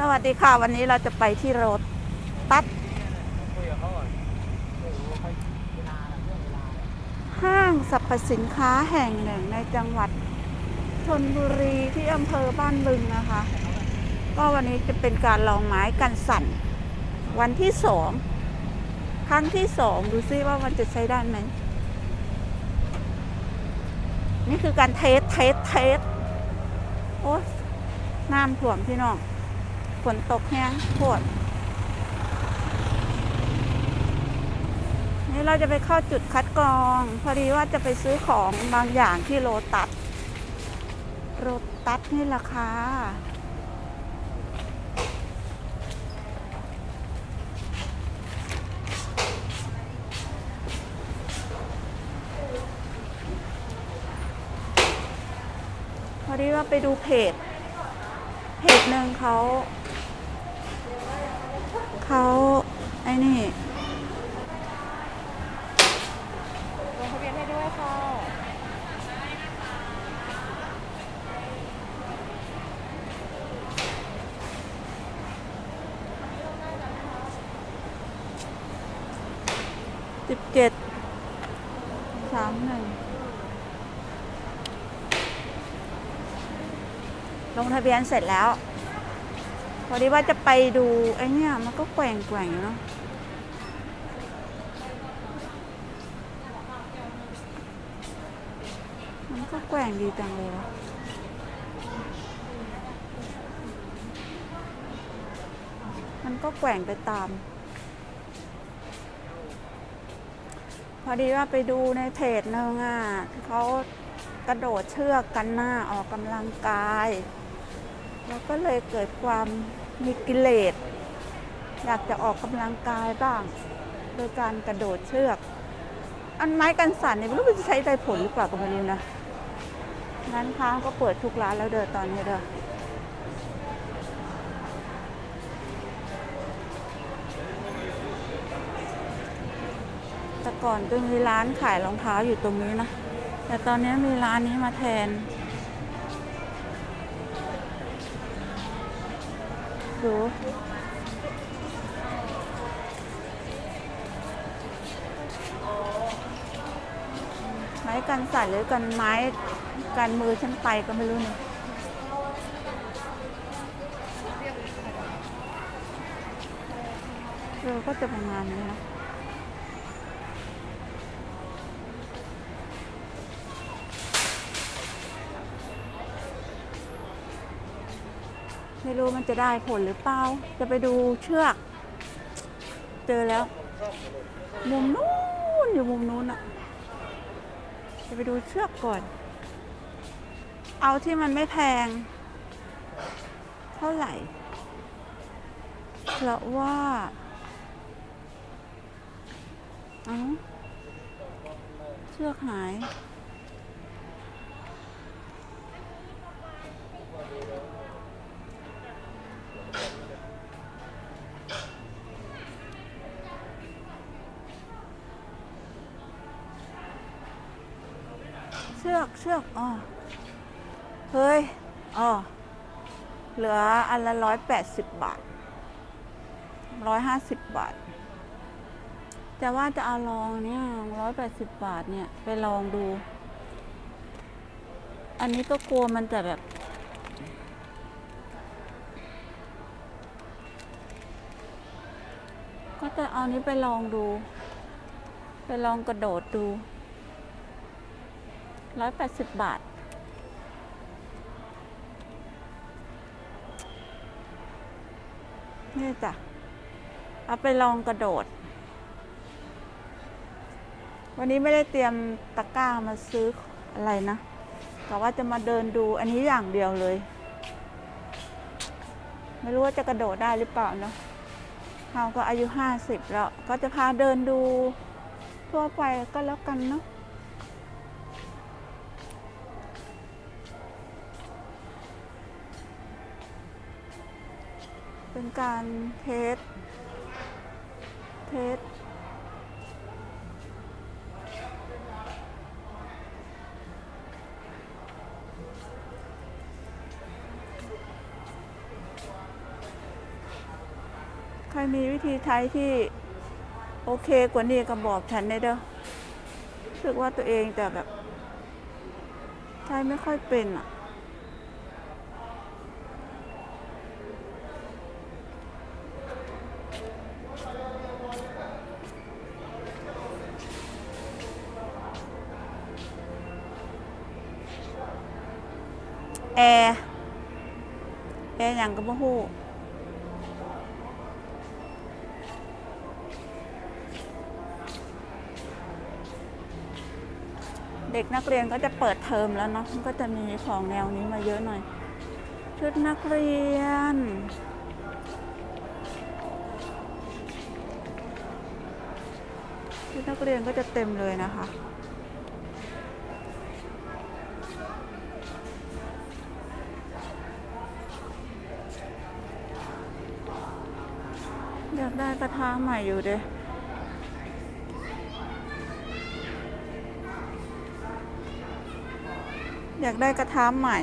สวัสดีค่ะ วันนี้เราจะไปที่รถตัดห้างสรรพสินค้าแห่งหนึ่งในจังหวัดชนบุรีที่อำเภอบ้านบึงนะคะ ก็วันนี้จะเป็นการลองไม้กันสั่น วันที่สองครั้งที่สองดูซิว่ามันจะใช้ได้ไหมนี่คือการเทสเทสเทสโอ้น้ำท่วมพี่น้อง ฝนตกแห้งโคตรนี่เราจะไปเข้าจุดคัดกรอง พอดีว่าจะไปซื้อของบางอย่างที่โรตัสโรตัสนี่ราคาพอดีว่าไปดูเพจ เพจหนึ่งเขา นี่ลงทะเบียนให้ด้วยค่ะสิบเจ็ดสามหนึ่งลงทะเบียนเสร็จแล้ว พอดีว่าจะไปดูไอ้เนี่ยมันก็แกว่งแกว่งๆอยู่เนาะมันก็ แกว่งดีจังเลยวะมันก็แกว่งไปตาม พอดีว่าไปดูในเพจหนึ่งอะเขากระโดดเชือกกันหน้าออกกำลังกาย แล้วก็เลยเกิดความมีกิเลส อยากจะออกกำลังกายบ้าง โดยการกระโดดเชือก อันไม้กันสั่นเนี่ยไม่รู้มันจะใช้ได้ผลหรือเปล่าก็ไม่รู้นะ ร้านค้าก็เปิดทุกร้านแล้วเด้อตอนนี้เด้อแต่ก่อนจะมีร้านขายรองเท้าอยู่ตรงนี้นะ แต่ตอนนี้มีร้านนี้มาแทน ดูไม้กันสั่นหรือกันไม้ กันมือฉันไปก็ไม่รู้เนี่ยเออก็จะประมาณนี้นะไม่รู้มันจะได้ผลหรือเปล่า จะไปดูเชือก เจอแล้ว มุมนู้นอยู่มุมนู้นอะจะไปดูเชือกก่อน เอาที่มันไม่แพง เท่าไหร่ เพราะว่าเอาเชือกหาย เชือกเชือกอ๋อ เฮ้ยอ๋อเหลืออันละร้อยแปดสิบบาทร้อยห้าสิบบาท แต่ว่าจะเอาลองเนี่ยร้อยแปดสิบบาทเนี่ย ไปลองดู อันนี้ก็กลัวมันจะแบบ ก็จะเอานี้ไปลองดู ไปลองกระโดดดูร้อยแปดสิบบาท นี่จ้ะ เอาไปลองกระโดด วันนี้ไม่ได้เตรียมตะกร้ามาซื้ออะไรนะแต่ว่าจะมาเดินดูอันนี้อย่างเดียวเลย ไม่รู้ว่าจะกระโดดได้หรือเปล่าเนาะเราก็อายุห้าสิบแล้ว ก็จะพาเดินดูทั่วไปก็แล้วกันเนาะ การเทส เทส ใครมีวิธีใช้ที่โอเคกว่านี้ก็บอกฉันได้เด้อรู้สึกว่าตัวเองแต่แบบ ใช้ไม่ค่อยเป็นอะ แอร์แอร์อย่างก็บ่ฮู้เด็กนักเรียนก็จะเปิดเทอมแล้วเนาะ มันก็จะมีของแนวนี้มาเยอะหน่อย ชุดนักเรียน ชุดนักเรียนก็จะเต็มเลยนะคะ อยาก ได้กระทะใหม่อยู่เด้อยากได้กระทะใหม่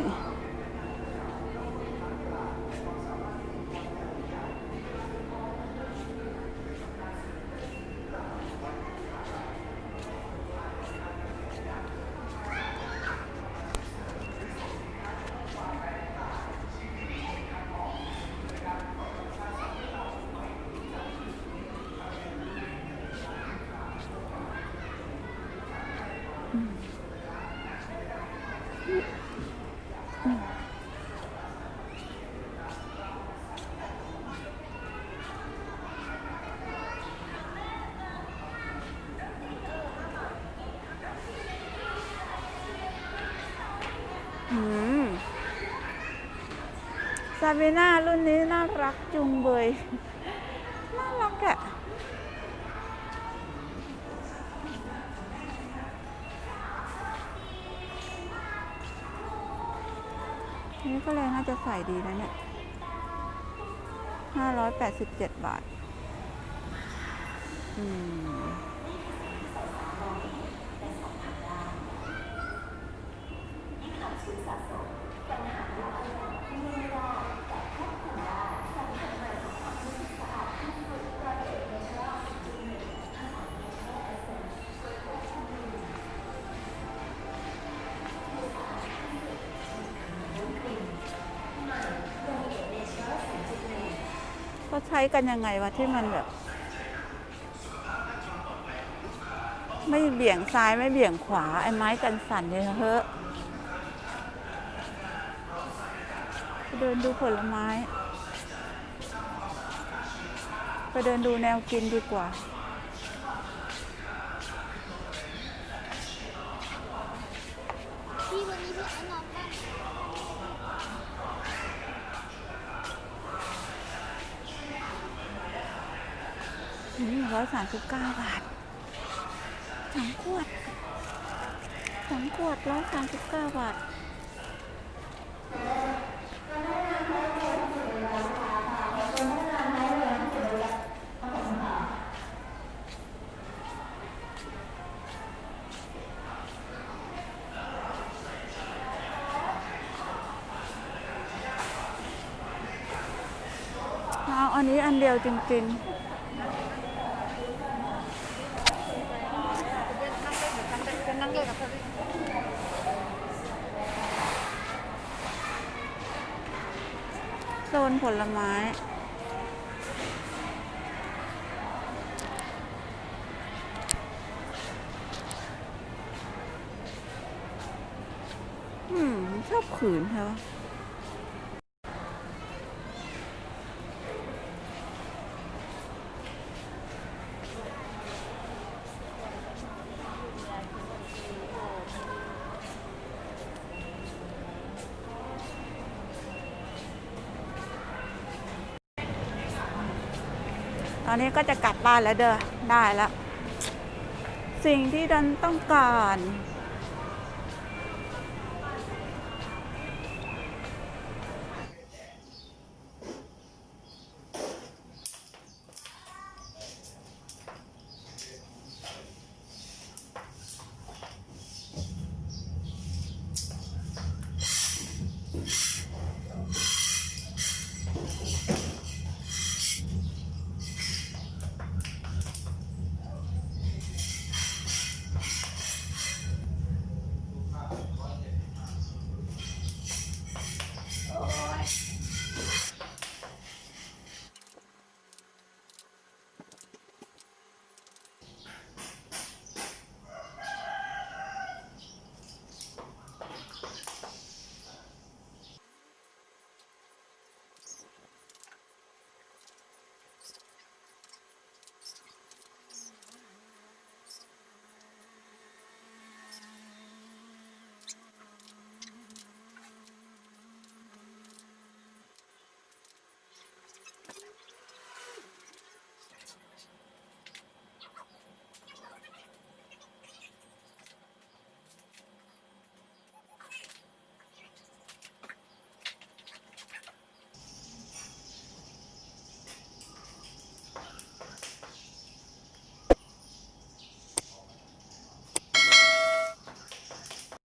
อืม ซาบีน่ารุ่นนี้น่ารักจุงเบย น่ารักอะนี่ก็เลยน่าจะใส่ดีนะเนี่ยห้าร้อยแปดสิบเจ็ดบาท อืม ช้กันยังไงวะที่มันแบบ ไม่เบี่ยงซ้ายไม่เบี่ยงขวา ไอ้ไม้กันสั่นเลยเฮ้อะไปเดินดูผลไม้ ไปเดินดูแนวกินดีกว่า พี่วันนี้พี่ไอ้นอนบ้าน่ร้อยสามสิบเก้าบาทสองขวดสองขวดร้อยสามสิบเก้าบาทเอาอันนี้อันเดียวจริงๆ จะนั่งเล่นกับเขาด้วย โซ นผลไม้ อืม ชอบขืนใช่ปะ ตอนนี้ก็จะกลับบ้านแล้วเด้อ ได้แล้ว สิ่งที่ดันต้องการ